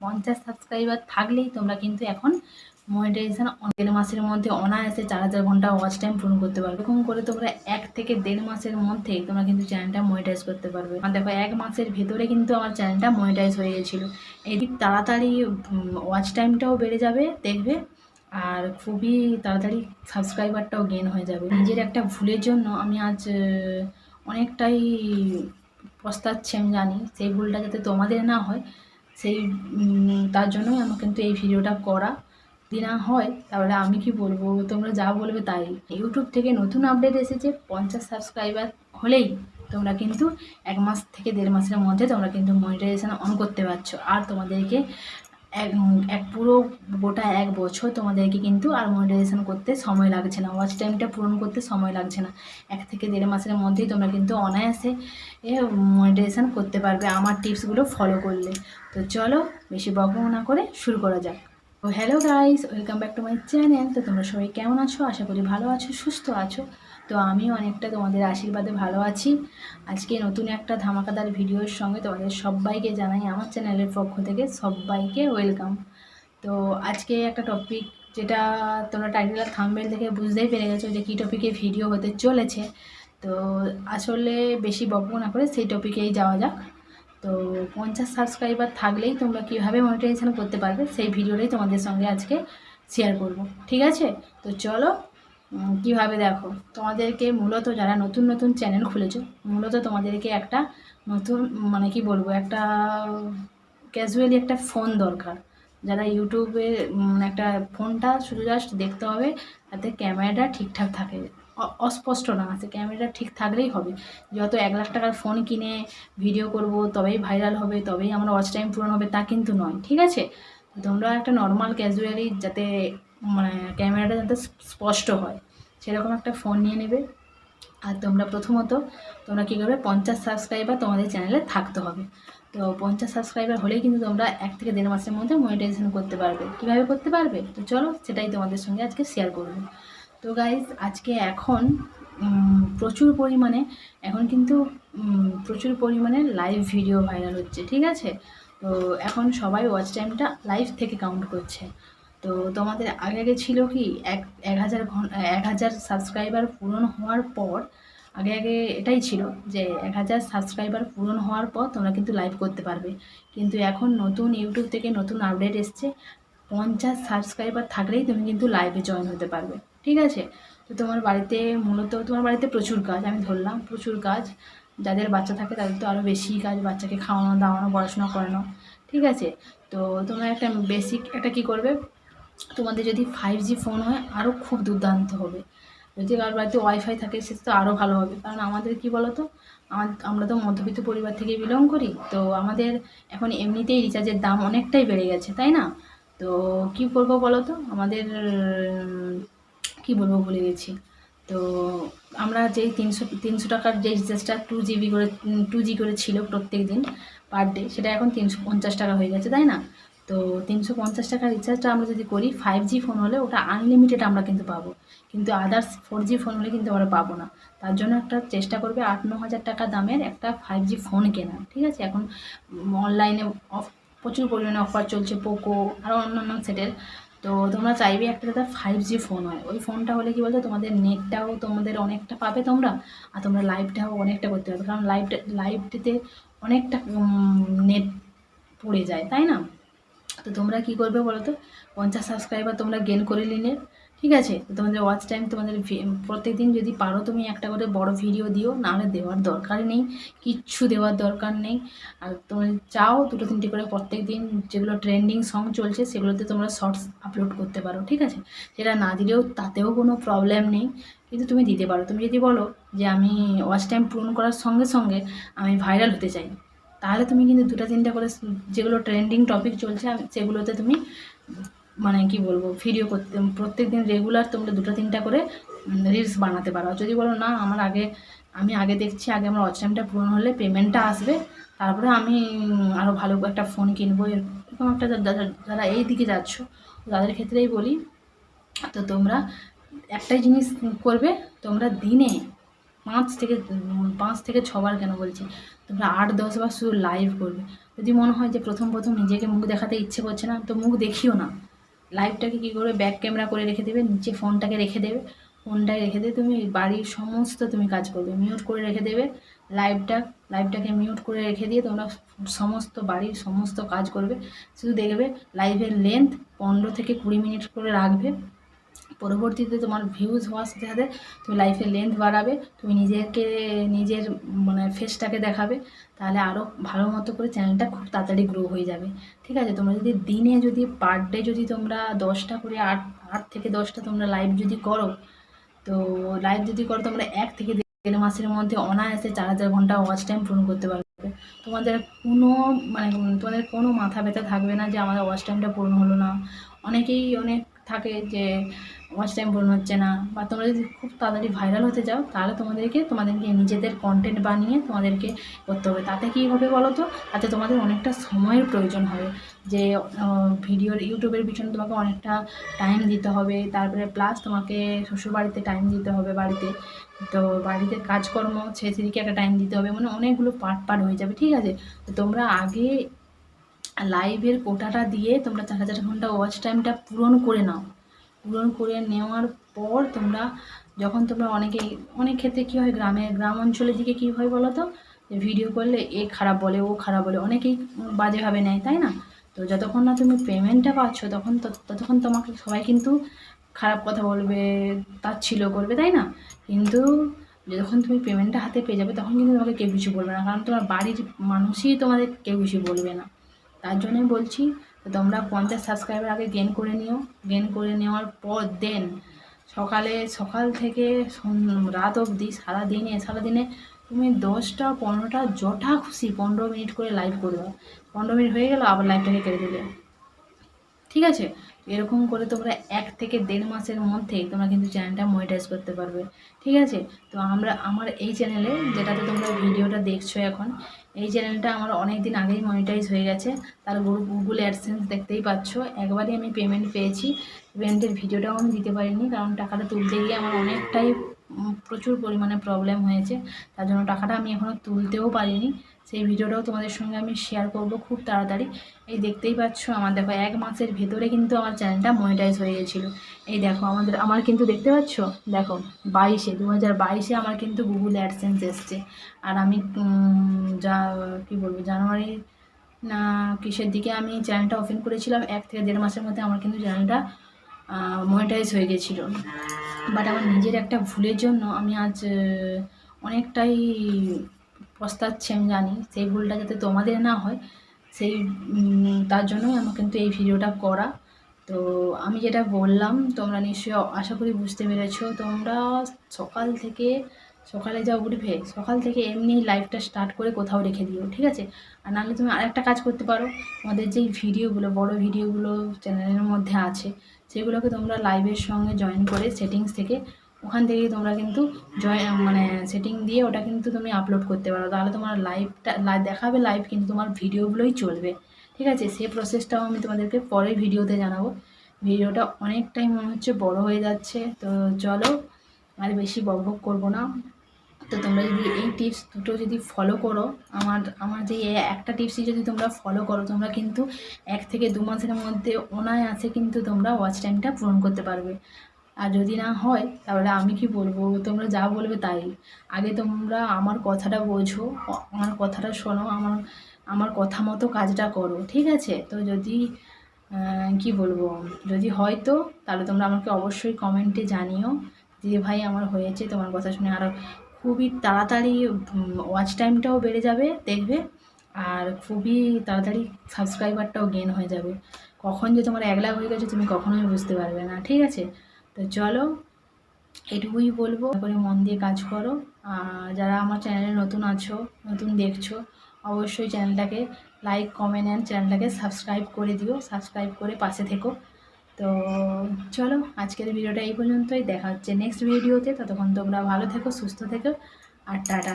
পঞ্চাশ সাবস্ক্রাইবার থাকলেই তোমরা কিন্তু এখন মনিটাইজেশন দেড় মাসের মধ্যে অনায়াসে চার হাজার ঘণ্টা ওয়াচ টাইম পূরণ করতে পারবে। এরকম করে তোমরা এক থেকে দেড় মাসের মধ্যে তোমরা কিন্তু চ্যানেলটা মনিটাইজ করতে পারবে। আর দেখো, এক মাসের ভেতরে কিন্তু আমার চ্যানেলটা মনিটাইজ হয়ে গেছিল। এদিক তাড়াতাড়ি ওয়াচ টাইমটাও বেড়ে যাবে, দেখবে। আর খুবই তাড়াতাড়ি সাবস্ক্রাইবারটাও গেন হয়ে যাবে। নিজের একটা ভুলের জন্য আমি আজ অনেকটাই পস্তাচ্ছি আমি জানি। সেই ভুলটা যাতে তোমাদের না হয় সেই তার জন্যই আমার কিন্তু এই ভিডিওটা করা। যদি না হয়, তাহলে আমি কি বলব? তোমরা যা বলবে তাই। ইউটিউব থেকে নতুন আপডেট এসেছে, পঞ্চাশ সাবস্ক্রাইবার হলেই তোমরা কিন্তু এক মাস থেকে দেড় মাসের মধ্যে তোমরা কিন্তু মনিটাইজেশন অন করতে পারছ। আর তোমাদেরকে এক এক পুরো গোটা এক বছর তোমাদেরকে কিন্তু আর মনিটাইজেশন করতে সময় লাগছে না। ওয়াচ টাইমটা পূরণ করতে সময় লাগছে না। এক থেকে দেড় মাসের মধ্যেই তোমরা কিন্তু অনায়াসে এ মনিটাইজেশন করতে পারবে। আমার টিপসগুলো ফলো করলে। তো চলো, বেশি বকবক না করে শুরু করা যাক। তো hello guys, welcome back to my channel. তো তোমরা সবাই কেমন আছো? আশা করি ভালো আছো, সুস্থ আছো। তো আমিও অনেকটা তোমাদের আশীর্বাদে ভালো আছি। আজকে নতুন একটা ধামাকাদার ভিডিওর সঙ্গে তোমাদের সবাইকে জানাই, আমার চ্যানেলের পক্ষ থেকে সবাইকে ওয়েলকাম। তো আজকে একটা টপিক যেটা তোমরা টাইটেল আর থাম্বেল থেকে বুঝতেই পেরে গেছো যে কী টপিকে ভিডিও হতে চলেছে। তো আসলে বেশি বকবো না করে সেই টপিকেই যাওয়া যাক। তো পঞ্চাশ সাবস্ক্রাইবার থাকলেই তোমরা কীভাবে মনিটাইজেশন করতে পারবে, সেই ভিডিওটাই তোমাদের সঙ্গে আজকে শেয়ার করব। ঠিক আছে? তো চলো কীভাবে দেখো? তোমাদেরকে মূলত যারা নতুন নতুন চ্যানেল খুলেছো, মূলত তোমাদেরকে একটা নতুন মানে কি বলব, একটা ক্যাজুয়ালি একটা ফোন দরকার। যারা ইউটিউবে একটা ফোনটা শুধু জাস্ট দেখতে হবে, তাতে ক্যামেরাটা ঠিকঠাক থাকে। অস্পষ্ট না আছে, ক্যামেরাটা ঠিক থাকলেই হবে। যত এক লাখ টাকার ফোন কিনে ভিডিও করব, তবেই ভাইরাল হবে, তবেই আমার ওয়াচ টাইম পূরণ হবে, তা কিন্তু নয়, ঠিক আছে? তোমরা একটা নর্মাল ক্যাজুয়ালি যাতে মানে ক্যামেরাটা যাতে স্পষ্ট হয়, সেরকম একটা ফোন নিয়ে নেবে। আর তোমরা প্রথমত, তোমরা কী করবে, পঞ্চাশ সাবস্ক্রাইবার তোমাদের চ্যানেলে থাকতে হবে। তো পঞ্চাশ সাবস্ক্রাইবার হলেই কিন্তু তোমরা এক থেকে দেড় মাসের মধ্যে মনিটাইজেশন করতে পারবে। কীভাবে করতে পারবে? তো চলো সেটাই তোমাদের সঙ্গে আজকে শেয়ার করব। তো গাইজ আজকে এখন প্রচুর পরিমাণে, এখন কিন্তু প্রচুর পরিমাণে লাইভ ভিডিও ভাইরাল হচ্ছে, ঠিক আছে? তো এখন সবাই ওয়াচ টাইমটা লাইভ থেকে কাউন্ট করছে। তো তোমাদের আগে আগে ছিল কি, এক এক হাজার এক হাজার সাবস্ক্রাইবার পূরণ হওয়ার পর, আগে আগে এটাই ছিল যে, এক হাজার সাবস্ক্রাইবার পূরণ হওয়ার পর তোমরা কিন্তু লাইভ করতে পারবে। কিন্তু এখন নতুন ইউটিউব থেকে নতুন আপডেট এসছে, পঞ্চাশ সাবস্ক্রাইবার থাকলেই তুমি কিন্তু লাইভে জয়েন হতে পারবে। ঠিক আছে? তো তোমার বাড়িতে মূলত তোমার বাড়িতে প্রচুর কাজ, আমি ধরলাম প্রচুর কাজ। যাদের বাচ্চা থাকে তাদের তো আরও বেশি কাজ, বাচ্চাকে খাওয়ানো, দাওয়ানো, পড়াশোনা করানো, ঠিক আছে? তো তোমরা একটা বেসিক একটা কী করবে? তোমাদের যদি ফাইভ জি ফোন হয় আরও খুব দুর্দান্ত হবে। যদি কারোর বাড়িতে ওয়াইফাই থাকে, সে তো আরও ভালো হবে। কারণ আমাদের কি বলো তো আমার তো মধ্যবিত্ত পরিবার থেকে বিলং করি, তো আমাদের এখন এমনিতেই রিচার্জের দাম অনেকটাই বেড়ে গেছে, তাই না? তো কি করব বলো তো আমাদের কি বলব ভুলে গেছি। তো আমরা যেই তিনশো তিনশো টাকার যে রিচার্জটা টু জিবি করে টু জি করে ছিল প্রত্যেক দিন পার ডে সেটা এখন তিনশো পঞ্চাশ টাকা হয়ে গেছে, তাই না? তো তিনশো পঞ্চাশ টাকার রিচার্জটা আমরা যদি করি ফাইভ জি ফোন হলে ওটা আনলিমিটেড আমরা কিন্তু পাবো। কিন্তু আদার্স ফোর জি ফোন হলে কিন্তু আমরা পাবো না। তার জন্য একটা চেষ্টা করবে আট, ন হাজার টাকা দামের একটা ফাইভ জি ফোন কেনার, ঠিক আছে? এখন অনলাইনে অফ, প্রচুর পরিমাণে অফার চলছে পোকো আরও অন্যান্য সেটের তো তোমরা চাইবে একটা দাদা ফাইভ জি ফোন হয়। ওই ফোনটা হলে কি বলতো? তোমাদের নেটটাও তোমাদের অনেকটা পাবে তোমরা আর তোমরা লাইভটাও অনেকটা করতে পারবে। কারণ লাইভটা লাইভটিতে অনেকটা নেট পড়ে যায়, তাই না? তো তোমরা কি করবে বলো তো পঞ্চাশ সাবস্ক্রাইবার তোমরা গেন করে নিলে। ঠিক আছে? তোমাদের ওয়াচ টাইম তোমাদের প্রত্যেক দিন যদি পারো তুমি একটা করে বড় ভিডিও দিও, নাহলে দেওয়ার দরকারই নেই, কিচ্ছু দেওয়ার দরকার নেই। আর তোমরা চাও দুটো তিনটে করে প্রত্যেক দিন যেগুলো ট্রেন্ডিং সং চলছে, সেগুলোতে তোমরা শর্টস আপলোড করতে পারো, ঠিক আছে? সেটা না দিলেও তাতেও কোনো প্রবলেম নেই। কিন্তু তুমি দিতে পারো। তুমি যদি বলো যে আমি ওয়াচ টাইম পূরণ করার সঙ্গে সঙ্গে আমি ভাইরাল হতে চাই, তাহলে তুমি কিন্তু দুটো তিনটা করে, যেগুলো ট্রেন্ডিং টপিক চলছে সেগুলোতে তুমি মানে কি বলব ভিডিও করতে প্রত্যেক দিন রেগুলার তোমরা দুটো তিনটা করে রিলস বানাতে পারো। যদি বলো না, আমার আগে, আমি আগে দেখছি, আগে আমার ওয়াচ টাইমটা পূরণ হলে পেমেন্টটা আসবে। তারপরে আমি আরও ভালো একটা ফোন কিনবো। এরকম একটা যারা এই দিকে যাচ্ছ, তাদের ক্ষেত্রেই বলি, তো তোমরা একটাই জিনিস করবে, তোমরা দিনে পাঁচ থেকে পাঁচ থেকে ছবার কেন বলছি, তোমরা আট দশবার শুধু লাইভ করবে। যদি মনে হয় যে প্রথম প্রথম নিজেকে মুখ দেখাতে ইচ্ছে করছে না, তো মুখ দেখিও না। লাইভটাকে কী করবে? ব্যাক ক্যামেরা করে রেখে দেবে, নিচে ফোনটাকে রেখে দেবে ফোনটায় রেখে দেবে তুমি বাড়ির সমস্ত তুমি কাজ করবে। মিউট করে রেখে দেবে লাইভটা লাইভটাকে মিউট করে রেখে দিয়ে তোমরা সমস্ত বাড়ির সমস্ত কাজ করবে। শুধু দেখবে লাইভের লেন্থ পনেরো থেকে কুড়ি মিনিট করে রাখবে। পরবর্তীতে তোমার ভিউজ হওয়ার সাথে সাথে তুমি লাইফের লেন্থ বাড়াবে, তুমি নিজেকে, নিজের মানে ফেসটাকে দেখাবে, তাহলে আরও ভালো মতো করে চ্যানেলটা খুব তাড়াতাড়ি গ্রো হয়ে যাবে। ঠিক আছে? তোমরা যদি দিনে যদি পার ডে যদি তোমরা দশটা করে আট আট থেকে দশটা তোমরা লাইভ যদি করো, তো লাইভ যদি করো তোমরা এক থেকে দেড় মাসের মধ্যে অনায়াসে চার হাজার ঘণ্টা ওয়াচ টাইম পূরণ করতে পারবে। তোমাদের কোনো মানে তোমাদের কোনো মাথা ব্যথা থাকবে না যে আমাদের ওয়াচ টাইমটা পূরণ হলো না। অনেকেই অনেক থাকে যে ওয়াচ টাইম পূরণ হচ্ছে না বা তোমরা যদি খুব তাড়াতাড়ি ভাইরাল হতে চাও তাহলে তোমাদেরকে তোমাদেরকে নিজেদের কন্টেন্ট বানিয়ে তোমাদেরকে করতে হবে। তাতে কী হবে বলো তো তাতে তোমাদের অনেকটা সময়ের প্রয়োজন হবে। যে ভিডিওর ইউটিউবের পিছনে তোমাকে অনেকটা টাইম দিতে হবে। তারপরে প্লাস তোমাকে শ্বশুরবাড়িতে টাইম দিতে হবে বাড়িতে। তো বাড়িতে কাজকর্ম সেদিকে একটা টাইম দিতে হবে। মানে অনেকগুলো পার্ট পার্ট হয়ে যাবে, ঠিক আছে? তো তোমরা আগে লাইভের কোটাটা দিয়ে তোমরা চার হাজার ঘণ্টা ওয়াচ টাইমটা পূরণ করে নাও। পূরণ করে নেওয়ার পর তোমরা যখন তোমরা অনেকেই অনেক ক্ষেত্রে কী হয়, গ্রামে, গ্রাম অঞ্চলের দিকে কী হয় বলো তো ভিডিও করলে এ খারাপ বলে, ও খারাপ বলে, অনেকেই বাজেভাবে নেয়, তাই না? তো যতক্ষণ না তুমি পেমেন্টটা পাচ্ছ, তখন ততক্ষণ তোমাকে সবাই কিন্তু খারাপ কথা বলবে, তাচ্ছিল্য করবে, তাই না? কিন্তু যখন তুমি পেমেন্টটা হাতে পেয়ে যাবে, তখন কিন্তু তোমাকে কেউ কিছু বলবে না। কারণ তোমার বাড়ির মানুষই তোমাদের কেউ কিছু বলবে না। তার জন্যই বলছি তো তোমরা পঞ্চাশ সাবস্ক্রাইবার আগে গেন করে নিও। গেন করে নেওয়ার পর দেন সকালে, সকাল থেকে রাত অবধি, সারাদিনে সারাদিনে তুমি দশটা, পনেরোটা যটা খুশি পনেরো মিনিট করে লাইভ করবে। পনেরো মিনিট হয়ে গেল, আবার লাইভটাকে কেটে দিলে। ঠিক আছে? এরকম করে তোমরা এক থেকে দেড় মাসের মধ্যেই তোমরা কিন্তু চ্যানেলটা মনিটাইজ করতে পারবে। ঠিক আছে? তো আমরা, আমার এই চ্যানেলে যেটাতে তোমরা ভিডিওটা দেখছ এখন এই চ্যানেলটা আমার অনেক দিন আগেই মনিটাইজ হয়ে গেছে। তার গুগল অ্যাডসেন্স দেখতেই পাচ্ছ। একবারই আমি পেমেন্ট পেয়েছি। পেমেন্টের ভিডিওটাও আমি দিতে পারিনি, কারণ টাকাটা তুলতে গিয়ে আমার অনেকটাই প্রচুর পরিমাণে প্রবলেম হয়েছে। তার জন্য টাকাটা আমি এখনও তুলতেও পারিনি। সেই ভিডিওটাও তোমাদের সঙ্গে আমি শেয়ার করব খুব তাড়াতাড়ি। এই দেখতেই পাচ্ছ আমার দেখো এক মাসের ভেতরে কিন্তু আমার চ্যানেলটা মনিটাইজ হয়ে গেছিল। এই দেখো আমাদের, আমার কিন্তু দেখতে পাচ্ছ? দেখো, বাইশে দু হাজার বাইশে আমার কিন্তু গুগল অ্যাডসেন্স এসছে। আর আমি যা, কী বলব, জানুয়ারি না কিসের দিকে আমি চ্যানেলটা ওপেন করেছিলাম, এক থেকে দেড় মাসের মধ্যে আমার কিন্তু চ্যানেলটা মনিটাইজ হয়ে গেছিল। বাট আমার নিজের একটা ভুলের জন্য আমি আজ, অনেকটাই পস্তাচ্ছি আমি জানি, সেই ভুলটা যাতে তোমাদের না হয়, সেই তার জন্যই আমার কিন্তু এই ভিডিওটা করা। তো আমি যেটা বললাম, তোমরা নিশ্চয়ই আশা করি বুঝতে পেরেছ, তোমরা সকাল থেকে, সকালে যা উঠবে, সকাল থেকে এমনি লাইফটা স্টার্ট করে কোথাও রেখে দিও, ঠিক আছে? আর নাহলে তুমি আরেকটা কাজ করতে পারো আমাদের যেই ভিডিওগুলো, বড় ভিডিওগুলো চ্যানেলের মধ্যে আছে, সেগুলোকে তোমরা লাইভের সঙ্গে জয়েন করে সেটিংস থেকে ওখান থেকে তোমরা কিন্তু জয়েন মানে সেটিং দিয়ে ওটা কিন্তু তুমি আপলোড করতে পারো। তাহলে তোমার লাইভটা দেখাবে লাইভ কিন্তু তোমার ভিডিওগুলোই চলবে। ঠিক আছে? সেই প্রসেসটাও আমি তোমাদেরকে পরে ভিডিওতে জানাব। ভিডিওটা অনেকটাই মনে হচ্ছে বড় হয়ে যাচ্ছে। তো চলো, আর বেশি বকবক করব না। তো তোমরা যদি এই টিপস দুটো যদি ফলো করো, আমার আমার যে একটা টিপসই যদি তোমরা ফলো করো, তোমরা কিন্তু এক থেকে দু মাসের মধ্যে অনায়াসে কিন্তু তোমরা ওয়াচ টাইমটা পূরণ করতে পারবে। আর যদি না হয়, তাহলে আমি কি বলব? তোমরা যা বলবে তাই। আগে তোমরা আমার কথাটা বোঝো, আমার কথাটা শোনো, আমার আমার কথা মতো কাজটা করো, ঠিক আছে? তো যদি কি বলব? যদি হয় তো, তাহলে তোমরা আমাকে অবশ্যই কমেন্টে জানিও যে ভাই আমার হয়েছে। তোমার কথা শুনে আরও খুবই তাড়াতাড়ি ওয়াচ টাইমটাও বেড়ে যাবে, দেখবে। আর খুবই তাড়াতাড়ি সাবস্ক্রাইবারটাও গেন হয়ে যাবে। কখন যে তোমার এক লাখ হয়ে গেছে, তুমি কখনোই বুঝতে পারবে না, ঠিক আছে? তো চলো, এটুকুই বলব। তারপরে মন দিয়ে কাজ করো। যারা আমার চ্যানেলে নতুন আছো, নতুন দেখছ, অবশ্যই চ্যানেলটাকে লাইক কমেন্ট অ্যান্ড চ্যানেলটাকে সাবস্ক্রাইব করে দিও। সাবস্ক্রাইব করে পাশে থেকো। তো চলো, আজকের ভিডিওটা এই পর্যন্তই। দেখা হচ্ছে নেক্সট ভিডিওতে ততক্ষণ তোমরা ভালো থেকো, সুস্থ থেকো। আর টাটা।